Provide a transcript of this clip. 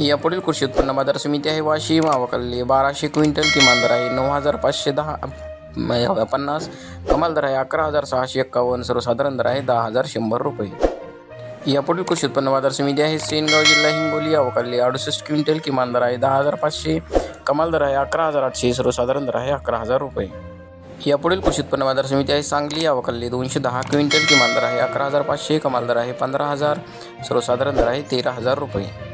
यापुढील कृषी उत्पन्न बाजार समिती आहे. वाशिम अवकल्ली बाराशे क्विंटल किमान दर आहे. नऊ हजार पाचशे दहा पन्नास. कमाल दर आहे. अकरा हजार सहाशे एक्कावन्न. सर्वसाधारण दर आहे दहा हजार शंभर रुपये. यापुढील कृषी उत्पन्न बाजार समिती आहे. सेनगाव जिल्हा हिंगोली अवकाली अडुसष्ट क्विंटल किमान दर आहे दहा हजार पाचशे. कमाल दर आहे अकरा हजार आठशे. सर्वसाधारण दर आहे अकरा हजार रुपये. यापुढील कृषी उत्पन्न बाजार समिती आहे. सांगली अवकाली दोनशे दहा क्विंटल किमान दर आहे अकरा हजार पाचशे. कमाल दर आहे पंधरा हजार. सर्वसाधारण दर आहे तेरा हजार रुपये.